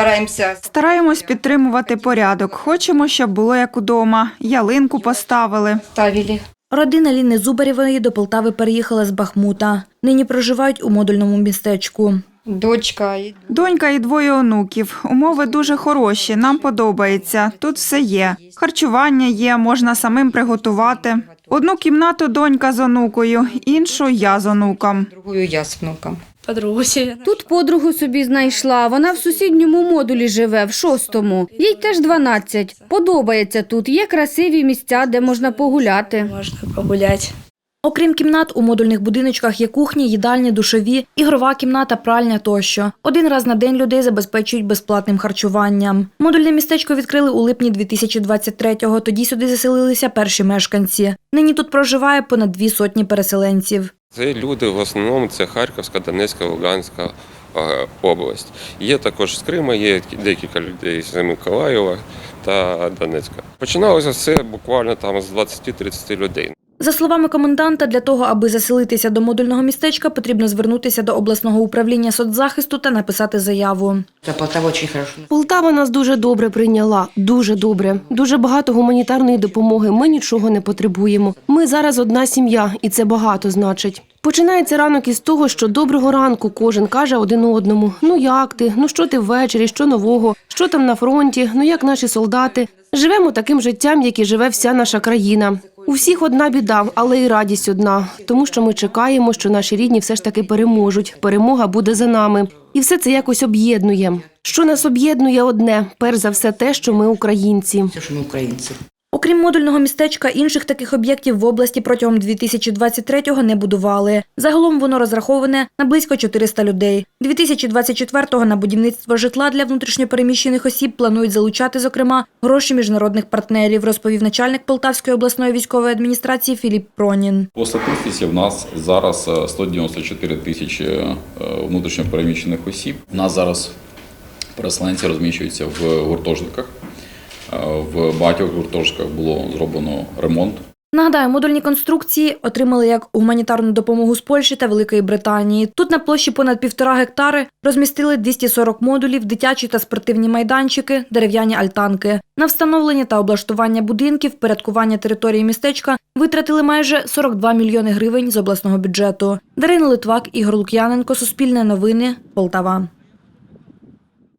Стараємося Стараємось підтримувати порядок. Хочемо, щоб було як удома. Ялинку поставили. ставили. Родина Ліни Зубарєвої до Полтави переїхала з Бахмута. Нині проживають у модульному містечку. Дочка і Донька і двоє онуків. Умови дуже хороші. Нам подобається. Тут все є. Харчування є, можна самим приготувати. Одну кімнату донька з онукою, іншу я з онуком. другою я з внуком. Подругу. Тут подругу собі знайшла. Вона в сусідньому модулі живе, в шостому. Їй теж 12. Подобається тут. Є красиві місця, де можна погуляти. Можно погулять. Окрім кімнат, у модульних будиночках є кухні, їдальні, душові, ігрова кімната, пральня тощо. Один раз на день людей забезпечують безплатним харчуванням. Модульне містечко відкрили у липні 2023-го. Тоді сюди заселилися перші мешканці. Нині тут проживає понад дві сотні переселенців. Це люди в основному це Харківська, Донецька, Луганська е, область. Є також з Крима, є декілька людей з Миколаєва та Донецька. Починалося все буквально там з 20-30 людей. За словами коменданта, для того, аби заселитися до модульного містечка, потрібно звернутися до обласного управління соцзахисту та написати заяву. Полтава. Нас дуже добре прийняла, дуже добре. Дуже багато гуманітарної допомоги. Ми нічого не потребуємо. Ми зараз одна сім'я, і це багато значить. Починається ранок із того, що доброго ранку кожен каже один одному: ну як ти? Ну що ти ввечері? Що нового? Що там на фронті? Ну як наші солдати? Живемо таким життям, як і живе вся наша країна. У всіх одна біда, але й радість одна, тому що ми чекаємо, що наші рідні все ж таки переможуть. Перемога буде за нами. І все це якось об'єднує. Що нас об'єднує одне, перш за все, те, що ми українці. Що ми українці. Окрім модульного містечка, інших таких об'єктів в області протягом 2023-го не будували. Загалом воно розраховане на близько 400 людей. 2024-го на будівництво житла для внутрішньопереміщених осіб планують залучати, зокрема, гроші міжнародних партнерів, розповів начальник Полтавської обласної військової адміністрації Філіп Пронін. По статистиці в нас зараз е, 194 тисячі е, внутрішньопереміщених осіб. У нас зараз переселенці розміщуються в гуртожитках. Е, В багатьох гуртожитках було зроблено ремонт. Нагадаю, модульні конструкції отримали як гуманітарну допомогу з Польщі та Великої Британії. Тут на площі понад півтора гектари розмістили 240 модулів, дитячі та спортивні майданчики, дерев'яні альтанки. На встановлення та облаштування будинків, порядкування території містечка витратили майже 42 мільйони гривень з обласного бюджету. Дарина Литвак, Ігор Лук'яненко, Суспільне новини, Полтава.